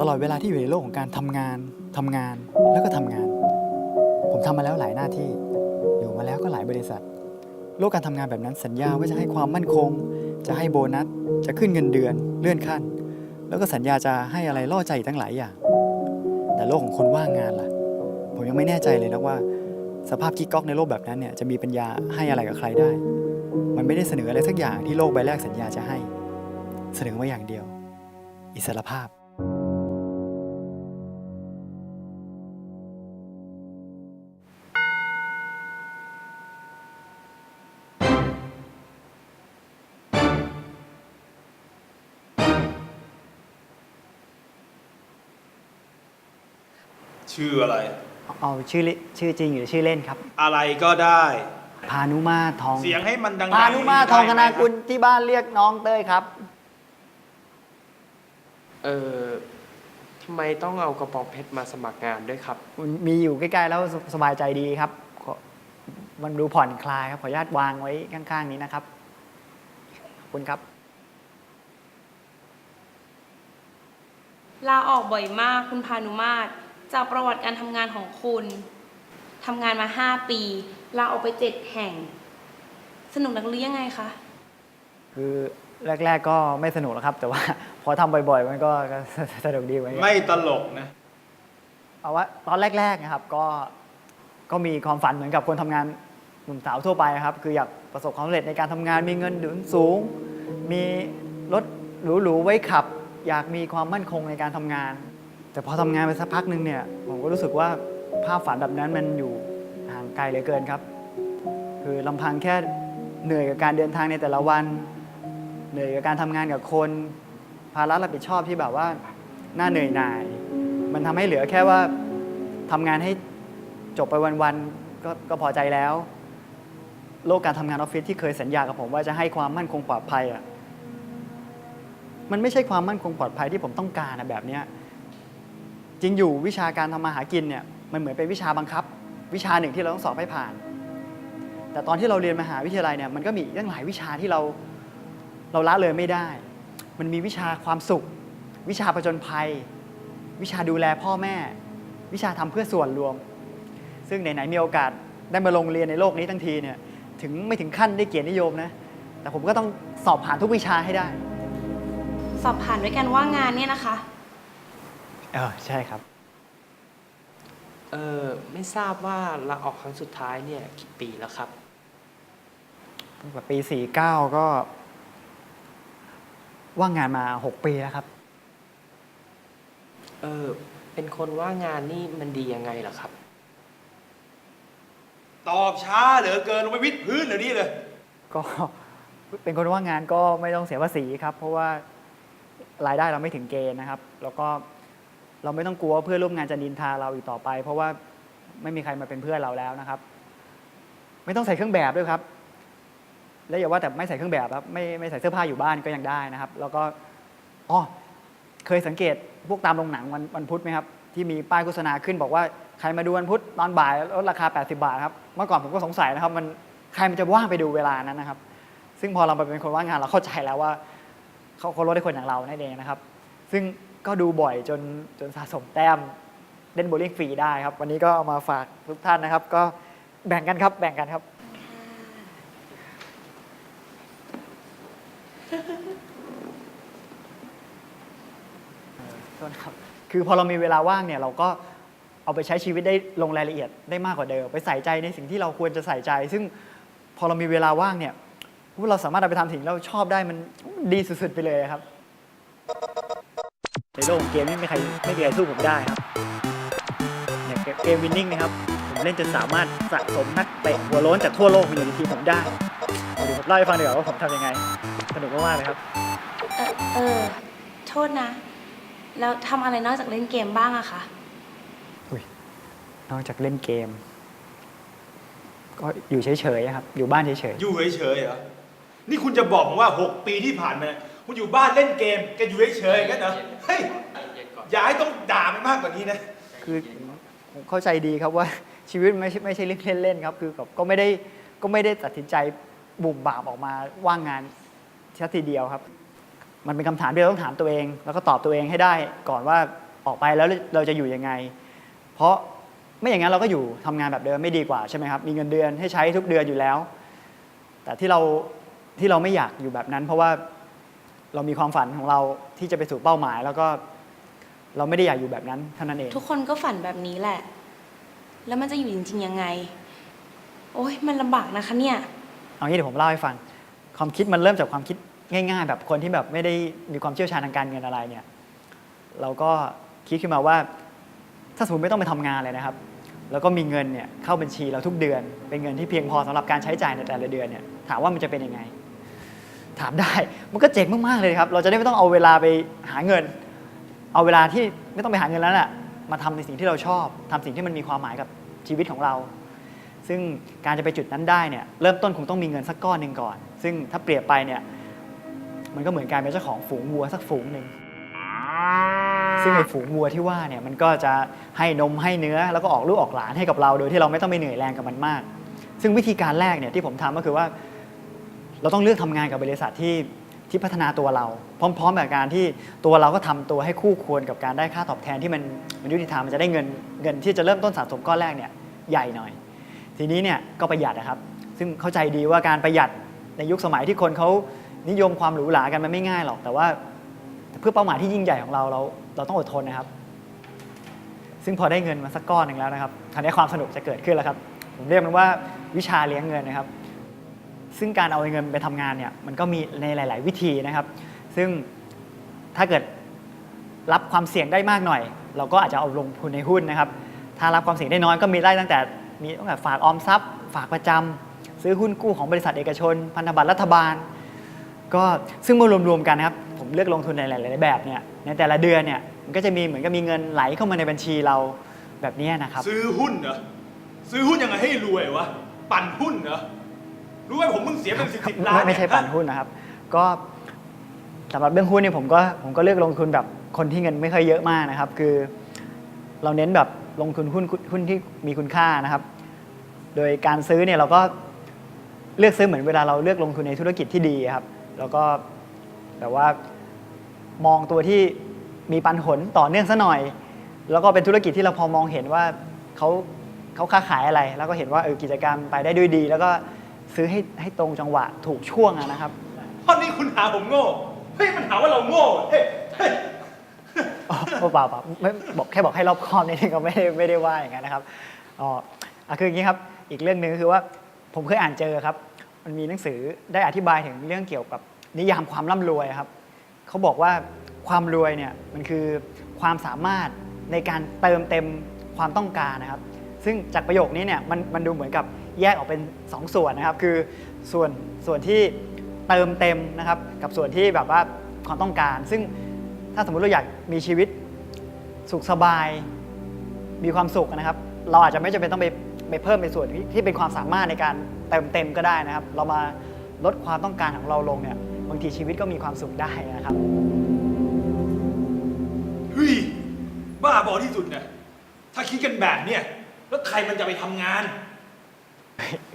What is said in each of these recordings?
ตลอดเวลาที่อยู่ในโลกของการทำงานทำงานแล้วก็ทำงาน ผมทำมาแล้วหลายหน้าที่ อยู่มาแล้วก็หลายบริษัท โลกการทำงานแบบนั้นสัญญาว่าจะให้ความมั่นคง จะให้โบนัส จะขึ้นเงินเดือน เลื่อนขั้น แล้วก็สัญญาจะให้อะไรล่อใจอีกตั้งหลายอย่าง แต่โลกของคนว่างงานล่ะ ผมยังไม่แน่ใจเลยนะว่า สภาพกิ๊กก๊อกในโลกแบบนั้นเนี่ยจะมีปัญญาให้อะไรกับใครได้ มันไม่ได้เสนออะไรสักอย่างที่โลกใบแรกสัญญาจะให้ เสนอมาอย่างเดียว อิสรภาพ ชื่ออะไร เอาชื่อลิชื่อจริงหรือชื่อเล่นครับ อะไรก็ได้ พานุมาตรทอง เสียงให้มันดังๆพานุมาตรทองธนากุลที่บ้านเรียกน้องเต้ยครับ เออทำไมต้องเอากระป๋องเพชรมาสมัครงานด้วยครับ มีอยู่ใกล้ๆแล้วสสบายใจดีครับขอมันดูผ่อนคลายครับ ขออนุญาตวางไว้ข้างๆนี้นะครับ ขอบคุณครับ ลาออกบ่อยมากคุณพานุมาตร จากประวัติการทำงานของคุณทำงานมา 5 ปีลาออกไป 7 แห่ง สนุกนักหรือยังไงคะ คือแรก ๆ ก็ไม่สนุกหรอกครับ แต่ว่า พอทำบ่อยๆ มันก็ก็ สนุกดีเหมือนกันไม่ตลกนะ เอาว่าตอนแรกๆนะครับก็ก็มีความฝันเหมือนกับคนทำงานหนุ่มสาวทั่วไปครับ คืออยากประสบความสำเร็จในการทำงานมีเงินเดือนสูง มีรถหรูๆไว้ขับ อยากมีความมั่นคงในการทำงาน แต่พอทำงานไปสักพักหนึ่งเนี่ยผมก็รู้สึกว่าภาพฝันแบบนั้นมันอยู่ห่างไกลเหลือเกินครับ คือลำพังแค่เหนื่อยกับการเดินทางในแต่ละวัน เหนื่อยกับการทำงานกับคน ภาระรับผิดชอบที่แบบว่าน่าเหนื่อยหน่าย มันทำให้เหลือแค่ว่าทำงานให้จบไปวันๆก็ก็พอใจแล้ว โลกการทำงานออฟฟิศที่เคยสัญญากับผมว่าจะให้ความมั่นคงปลอดภัยอะมันไม่ใช่ความมั่นคงปลอดภัยที่ผมต้องการนะแบบเนี้ย จริงอยู่วิชาการทำมาหากินเนี่ยมันเหมือนเป็นวิชาบังคับ วิชาหนึ่งที่เราต้องสอบให้ผ่าน แต่ตอนที่เราเรียนมหาวิทยาลัยเนี่ยมันก็มีตั้งหลายวิชาที่เราเราละเลยไม่ได้ มันมีวิชาความสุข วิชาประจนภัย วิชาดูแลพ่อแม่ วิชาทำเพื่อส่วนรวม ซึ่งไหนๆมีโอกาสได้มาลงเรียนในโลกนี้ทั้งทีเนี่ยถึงไม่ถึงขั้นได้เกียรตินิยมนะแต่ผมก็ต้องสอบผ่านทุกวิชาให้ได้ สอบผ่านด้วยกันว่างานเนี่ยนะคะ เออใช่ครับ เออไม่ทราบว่าลาออกครั้งสุดท้ายเนี่ยกี่ปีแล้วครับ ตั้งแต่ปี 49 ก็ ว่างงานมา 6 ปีแล้วครับ เออเป็นคนว่างงานนี่มันดียังไงเหรอครับ ตอบช้าเหลือเกินลงไปวิดพื้นเดี๋ยวนี้เลย ก็ เป็นคนว่างงานก็ไม่ต้องเสียภาษีครับ เพราะว่ารายได้เราไม่ถึงเกณฑ์นะครับ แล้วก็ เราไม่ต้องกลัวว่าเพื่อนร่วมงานจะนินทาเราอีกต่อไป เพราะว่าไม่มีใครมาเป็นเพื่อนเราแล้วนะครับ ไม่ต้องใส่เครื่องแบบด้วยครับ และอย่าว่าแต่ไม่ใส่เครื่องแบบครับไม่ไม่ใส่เสื้อผ้าอยู่บ้านก็ยังได้นะครับ แล้วก็อ๋อเคยสังเกตพวกตามโรงหนังวันวันพุธไหมครับที่มีป้ายโฆษณาขึ้นบอกว่าใครมาดูวันพุธตอนบ่ายลดราคา 80 บาทครับเมื่อก่อนผมก็สงสัยนะครับ มันใครมันจะว่างไปดูเวลานั้นนะครับ ซึ่งพอเรามาเป็นคนว่างงานเราเข้าใจแล้วว่าเขาเขาลดให้คนอย่างเรานั่นเองนะครับ ซึ่ง ก็ดูบ่อยจนจนสะสมแต้มเล่นโบว์ลิ่งฟรีได้ครับ วันนี้ก็เอามาฝากทุกท่านนะครับ ก็แบ่งกันครับแบ่งกันครับ โทษครับคือพอเรามีเวลาว่างเนี่ยเราก็เอาไปใช้ชีวิตได้ลงรายละเอียดได้มากกว่าเดิม ไปใส่ใจในสิ่งที่เราควรจะใส่ใจ ซึ่งพอเรามีเวลาว่างเนี่ยเราสามารถเอาไปทำสิ่งที่เราชอบได้มันดีสุดๆไปเลยครับ ในโลกของเกมไม่มีใครไม่มีใครสู้ผมได้ครับเนี่ยเกมเกมวินนิ่งนะครับผมเล่นจนสามารถสะสมนักเตะหัวโล้นจากทั่วโลกมาอยู่ในทีมผมได้เดี๋ยวผมเล่าให้ฟังดีกว่าว่าผมทำยังไงสนุกมากๆเลยครับ เออเออ โทษนะ แล้วทำอะไรนอกจากเล่นเกมบ้างอะคะนอกจากเล่นเกม ก็อยู่เฉยๆอะครับ อยู่บ้านเฉยอยู่เฉยๆเหรอ นี่คุณจะบอกผมว่า 6 ปีที่ผ่านมา คุณอยู่บ้านเล่นเกมแกอยู่เฉยๆกันเหรอเฮ้ยอย่าให้ต้องด่ามันมากกว่านี้นะๆคือผมเข้าใจดีครับว่าชีวิตมันไม่ใช่ไม่ใช่เรื่องเล่นๆครับ คือกับก็ไม่ได้ก็ไม่ได้ตัดสินใจบุ่มบามออกมาว่างงานชัทีเดียวครับ มันเป็นคำถามที่เราต้องถามตัวเอง แล้วก็ตอบตัวเองให้ได้ก่อนว่าออกไปแล้วเราจะอยู่ยังไง เพราะไม่อย่างนั้นเราก็อยู่ทำงานแบบเดิมไม่ดีกว่าใช่ไหมครับ มีเงินเดือนให้ใช้ทุกเดือนอยู่แล้ว แต่ที่เราที่เราไม่อยากอยู่แบบนั้น เพราะว่า เรามีความฝันของเราที่จะไปสู่เป้าหมาย แล้วก็เราไม่ได้อยากอยู่แบบนั้นเท่านั้นเอง ทุกคนก็ฝันแบบนี้แหละ แล้วมันจะอยู่จริงๆยังไง โอ้ยมันลำบากนะคะเนี่ย เอางี้เดี๋ยวผมเล่าให้ฟัง ความคิดมันเริ่มจากความคิดง่าย ๆ แบบคนที่แบบไม่ได้มีความเชี่ยวชาญทางการเงินอะไรเนี่ย เราก็คิดขึ้นมาว่า ถ้าสมมติไม่ต้องไปทำงานเลยนะครับ แล้วก็มีเงินเนี่ยเข้าบัญชีเราทุกเดือน เป็นเงินที่เพียงพอสำหรับการใช้จ่ายในแต่ละเดือนเนี่ย ถามว่ามันจะเป็นยังไง ถามได้ มันก็เจ๋งมากๆเลยครับ เราจะได้ไม่ต้องเอาเวลาไปหาเงิน เอาเวลาที่ไม่ต้องไปหาเงินแล้วน่ะมาทำในสิ่งที่เราชอบทำสิ่งที่มันมีความหมายกับชีวิตของเรา ซึ่งการจะไปจุดนั้นได้เนี่ยเริ่มต้นคงต้องมีเงินสักก้อนหนึ่งก่อน ซึ่งถ้าเปรียบไปเนี่ยมันก็เหมือนการเป็นเจ้าของฝูงวัวสักฝูงหนึ่งซึ่งไอ้ฝูงวัวที่ว่าเนี่ยมันก็จะให้นมให้เนื้อแล้วก็ออกลูกออกหลานให้กับเรา โดยที่เราไม่ต้องไปเหนื่อยแรงกับมันมาก ซึ่งวิธีการแรกเนี่ยที่ผมทำก็คือว่า เราต้องเลือกทำงานกับบริษัทที่ที่พัฒนาตัวเรา พร้อมๆกับการที่ตัวเราก็ทำตัวให้คู่ควรกับการได้ค่าตอบแทนที่มันมันยุติธรรมมันจะได้เงินเงินที่จะเริ่มต้นสะสมก้อนแรกเนี่ยใหญ่หน่อย ทีนี้เนี่ยก็ประหยัดนะครับ ซึ่งเข้าใจดีว่าการประหยัดในยุคสมัยที่คนเขานิยมความหรูหรากันมันไม่ง่ายหรอก แต่ว่าเพื่อเป้าหมายที่ยิ่งใหญ่ของเราเราเราต้องอดทนนะครับ ซึ่งพอได้เงินมาสักก้อนหนึ่งแล้วนะครับคราวนี้ความสนุกจะเกิดขึ้นแล้วครับ ผมเรียกมันว่าวิชาเลี้ยงเงินนะครับ ซึ่งการเอาเงินไปทำงานเนี่ยมันก็มีในหลาย ๆ วิธีนะครับ ซึ่งถ้าเกิดรับความเสี่ยงได้มากหน่อย เราก็อาจจะเอาลงทุนในหุ้นนะครับ ถ้ารับความเสี่ยงได้น้อยก็มีได้ตั้งแต่มีตั้งแต่ฝากออมทรัพย์ ฝากประจำซื้อหุ้นกู้ของบริษัทเอกชน พันธบัตรรัฐบาล ก็ซึ่งเมื่อรวม ๆ กันนะครับ ผมเลือกลงทุนในหลาย ๆ แบบเนี่ยในแต่ละเดือนเนี่ยมันก็จะมีเหมือนกับมีเงินไหลเข้ามาในบัญชีเราแบบนี้นะครับ ซื้อหุ้นเหรอซื้อหุ้นยังไงให้รวยวะปั่นหุ้นเหรอ รู้ไหมผมมึงเสียเป็นสิบสิบล้านไม่ไม่ใช่เยปั่นหุ้นนะครับ ก็สำหรับเรื่องหุ้นเนี่ยผมก็ผมก็เลือกลงทุนแบบคนที่เงินไม่ค่อยเยอะมากนะครับ คือ เราเน้นแบบลงทุนหุ้นหุ้นที่มีคุณค่านะครับ โดยการซื้อเนี่ยเราก็เลือกซื้อเหมือนเวลาเราเลือกลงทุนในธุรกิจที่ดีครับ แล้วก็แบบว่ามองตัวที่มีปันผลต่อเนื่องซะหน่อย แล้วก็เป็นธุรกิจที่เราพอมองเห็นว่าเขาเขาค้าขายอะไร แล้วก็เห็นว่าเออกิจการไปได้ด้วยดี แล้วก็ ซื้อให้ให้ตรงจังหวะถูกช่วงอะนะครับ เพราะนี่คุณหาผมโง่ เฮ้ย มันหาว่าเราโง่เฮ้ยเฮ้ยอ๋อเปล่าเปล่าไม่บอกแค่บอกให้รอบคอบนิดนึงก็ไม่ได้ไม่ได้ว่าอย่างนั้นนะครับอ๋ออะคืออย่างนี้ครับอีกเรื่องหนึ่งคือว่าผมเคยอ่านเจอครับ มันมีหนังสือได้อธิบายถึงเรื่องเกี่ยวกับนิยามความร่ำรวยครับเขาบอกว่าความรวยเนี่ยมันคือความสามารถในการเติมเต็มความต้องการนะครับ ซึ่งจากประโยคนี้เนี่ยมันมันดูเหมือนกับ แยกออกเป็นสองส่วนนะครับ คือส่วนส่วนที่เติมเต็มนะครับ กับส่วนที่แบบว่าความต้องการ ซึ่งถ้าสมมุติเราอยากมีชีวิตสุขสบาย มีความสุขนะครับ เราอาจจะไม่จำเป็นต้องไปไปเพิ่มในส่วนที่ที่เป็นความสามารถในการเติมเต็มก็ได้นะครับ เรามาลดความต้องการของเราลงเนี่ยบางทีชีวิตก็มีความสุขได้นะครับเฮ้ยบ้าบอที่สุดเนี่ยถ้าคิดกันแบบเนี่ยแล้วใครมันจะไปทำงาน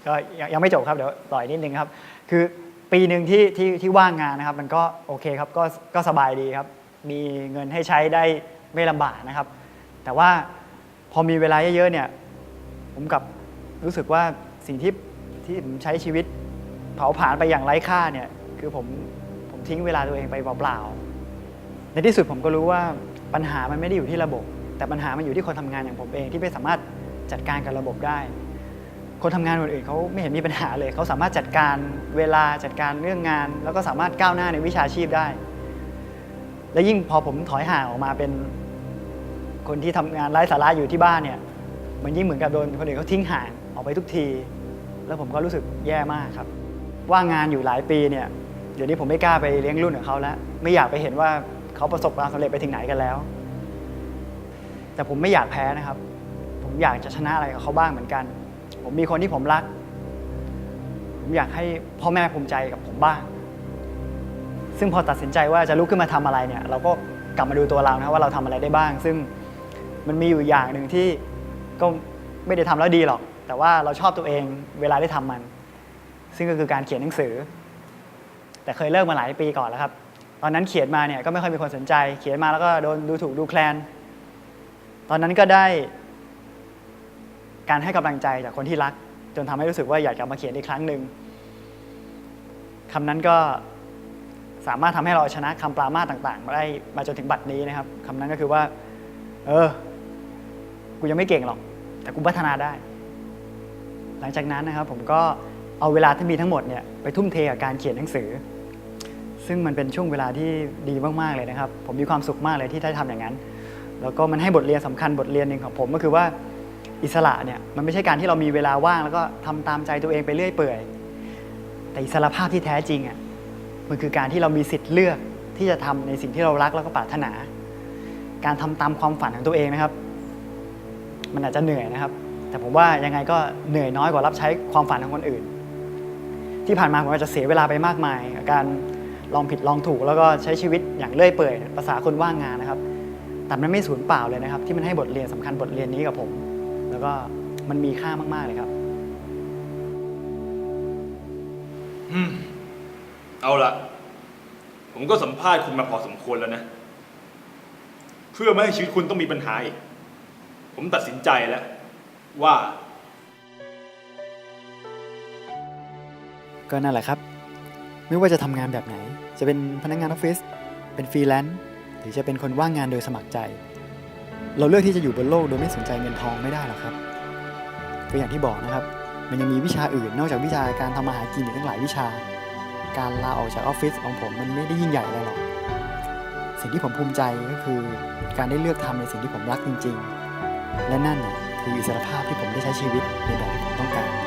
ก็ยังไม่จบครับเดี๋ยวต่อยนิดนึงครับ คือปีหนึ่งที่ที่ที่ว่างงานนะครับ มันก็โอเคครับก็ก็สบายดีครับ มีเงินให้ใช้ได้ไม่ลำบากนะครับ แต่ว่าพอมีเวลาเยอะๆเนี่ยผมกับรู้สึกว่าสิ่งที่ที่ผมใช้ชีวิตเผาผลาญไปอย่างไร้ค่าเนี่ยคือผมผมทิ้งเวลาตัวเองไปเปล่าๆในที่สุดผมก็รู้ว่าปัญหามันไม่ได้อยู่ที่ระบบ แต่ปัญหามันอยู่ที่คนทำงานอย่างผมเองที่ไม่สามารถจัดการกับระบบได้ คนทำงานคนอื่นเขาไม่เห็นมีปัญหาเลย เขาสามารถจัดการเวลาจัดการเรื่องงาน แล้วก็สามารถก้าวหน้าในวิชาชีพได้ และยิ่งพอผมถอยห่างออกมาเป็น คนที่ทำงานไร้สาระอยู่ที่บ้านเนี่ยมันยิ่งเหมือนกับโดนคนอื่นเขาทิ้งห่างออกไปทุกที แล้วผมก็รู้สึกแย่มากครับ ว่างงานอยู่หลายปีเนี่ยเดี๋ยวนี้ผมไม่กล้าไปเลี้ยงรุ่นกับเขาแล้ว ไม่อยากไปเห็นว่าเขาประสบความสำเร็จไปถึงไหนกันแล้ว แต่ผมไม่อยากแพ้นะครับ ผมอยากจะชนะอะไรกับเขาบ้างเหมือนกัน ผมมีคนที่ผมรัก ผมอยากให้พ่อแม่ภูมิใจกับผมบ้าง ซึ่งพอตัดสินใจว่าจะลุกขึ้นมาทำอะไรเนี่ย เราก็กลับมาดูตัวเรานะว่าเราทำอะไรได้บ้าง ซึ่งมันมีอยู่อย่างหนึ่งที่ก็ไม่ได้ทำแล้วดีหรอก แต่ว่าเราชอบตัวเองเวลาได้ทำมัน ซึ่งก็คือการเขียนหนังสือ แต่เคยเลิกมาหลายปีก่อนแล้วครับ ตอนนั้นเขียนมาเนี่ยก็ไม่ค่อยมีคนสนใจ เขียนมาแล้วก็โดนดูถูกดูแคลน ตอนนั้นก็ได้ การให้กำลังใจจากคนที่รัก จนทำให้รู้สึกว่าอยากกลับมาเขียนอีกครั้งหนึ่งคำนั้นก็สามารถทำให้เราชนะคำปรามาสต่างๆมาได้มาจนถึงบัดนี้นะครับคำนั้นก็คือว่า เออ กูยังไม่เก่งหรอก แต่กูพัฒนาได้ หลังจากนั้นนะครับ ผมก็เอาเวลาที่มีทั้งหมดเนี่ยไปทุ่มเทกับการเขียนหนังสือ ซึ่งมันเป็นช่วงเวลาที่ดีมากๆเลยนะครับ ผมมีความสุขมากเลยที่ได้ทำอย่างนั้น แล้วก็มันให้บทเรียนสำคัญบทเรียนหนึ่งของผมก็คือว่า อิสระเนี่ยมันไม่ใช่การที่เรามีเวลาว่าง แล้วก็ทำตามใจตัวเองไปเรื่อยเปื่อย แต่อิสระภาพที่แท้จริงอะมันคือการที่เรามีสิทธิ์เลือกที่จะทำในสิ่งที่เรารักแล้วก็ปรารถนา การทำตามความฝันของตัวเองนะครับ มันอาจจะเหนื่อยนะครับ แต่ผมว่ายังไงก็เหนื่อยน้อยกว่ารับใช้ความฝันของคนอื่น ที่ผ่านมาผมอาจจะเสียเวลาไปมากมายกับการลองผิดลองถูกแล้วก็ใช้ชีวิตอย่างเลื่อยเปื่อยภาษาคนว่างงานนะครับ แต่มันไม่สูญเปล่าเลยนะครับ ที่มันให้บทเรียนสำคัญบทเรียนนี้กับผม แล้วก็มันมีค่ามาก ๆ เลยครับ อืม เอาละผมก็สัมภาษณ์คุณมาพอสมควรแล้วนะ เพื่อไม่ให้ชีวิตคุณต้องมีปัญหาอีก ผมตัดสินใจแล้ว ว่า ก็นั่นแหละครับ ไม่ว่าจะทำงานแบบไหน จะเป็นพนักงานออฟฟิศเป็นฟรีแลนซ์หรือจะเป็นคนว่างงานโดยสมัครใจ เราเลือกที่จะอยู่บนโลกโดยไม่สนใจเงินทองไม่ได้หรอกครับก็อย่างที่บอกนะครับ มันยังมีวิชาอื่นนอกจากวิชาการทำมาหากินอีกตั้งหลายวิชา การลาออกจากออฟฟิศของผมมันไม่ได้ยิ่งใหญ่อะไรหรอก สิ่งที่ผมภูมิใจก็คือ การได้เลือกทำในสิ่งที่ผมรักจริง ๆ และนั่นคืออิสรภาพที่ผมได้ใช้ชีวิตในแบบที่ผมต้องการ